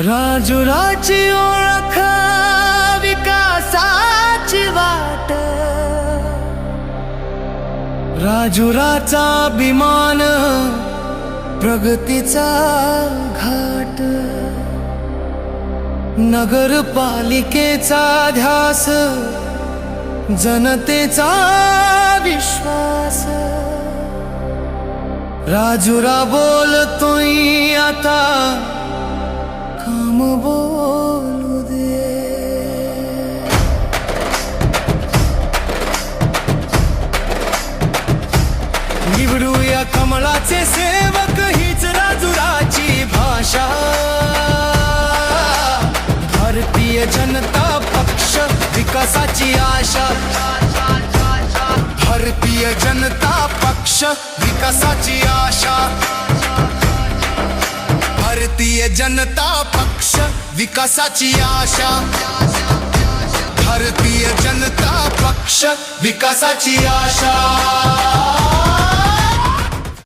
राजुराची ओळख विकासाची वाट. राजुराचा अभिमान प्रगतीचा घाट. नगरपालिकेचा ध्यास जनतेचा विश्वास. राजुरा बोलतोय आता काम बोलू दे। निवडूया कमळाचे सेवक हीच राजुराची भाषा. भारतीय जनता पक्ष विकासाची आशा. भारतीय जनता पक्ष विकासाची आशा. भारतीय जनता पक्ष विकासाची आशा. भारतीय जनता पक्ष विकासाची आशा.